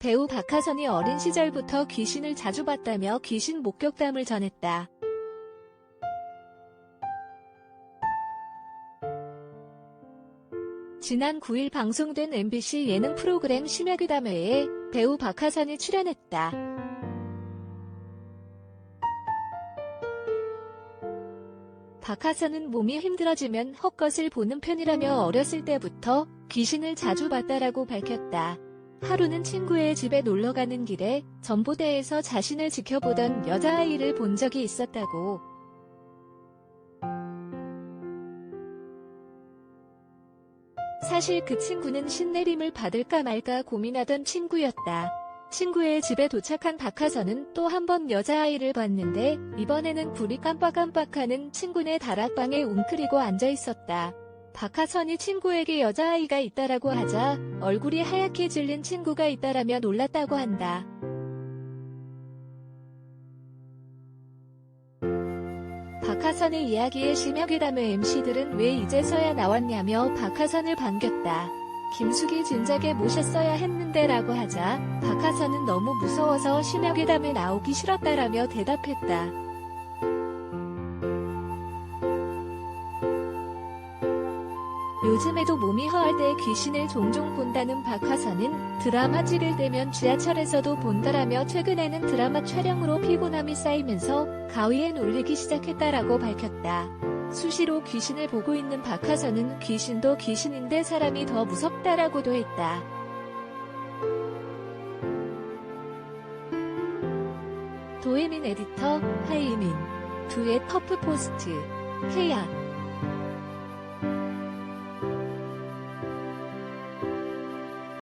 배우 박하선이 어린 시절부터 귀신을 자주 봤다며 귀신 목격담을 전했다. 지난 9일 방송된 MBC 예능 프로그램 심야귀담회에 배우 박하선이 출연했다. 박하선은 몸이 힘들어지면 헛것을 보는 편이라며 어렸을 때부터 귀신을 자주 봤다라고 밝혔다. 하루는 친구의 집에 놀러 가는 길에 전봇대에서 자신을 지켜보던 여자아이를 본 적이 있었다고. 사실 그 친구는 신내림을 받을까 말까 고민하던 친구였다. 친구의 집에 도착한 박하선은 또 한 번 여자아이를 봤는데 이번에는 불이 깜빡깜빡하는 친구네 다락방에 웅크리고 앉아 있었다. 박하선이 친구에게 여자아이가 있다라고 하자 얼굴이 하얗게 질린 친구가 있다라며 놀랐다고 한다. 박하선의 이야기에 심야괴담의 MC들은 왜 이제서야 나왔냐며 박하선을 반겼다. 김숙이 진작에 모셨어야 했는데 라고 하자 박하선은 너무 무서워서 심야괴담에 나오기 싫었다라며 대답했다. 요즘에도 몸이 허할 때 귀신을 종종 본다는 박하선은 드라마 찍을 때면 지하철에서도 본다라며 최근에는 드라마 촬영으로 피곤함이 쌓이면서 가위에 놀리기 시작했다라고 밝혔다. 수시로 귀신을 보고 있는 박하선은 귀신도 귀신인데 사람이 더 무섭다라고도 했다. 도혜민 에디터, 하이민, 두의 퍼프 포스트, 케야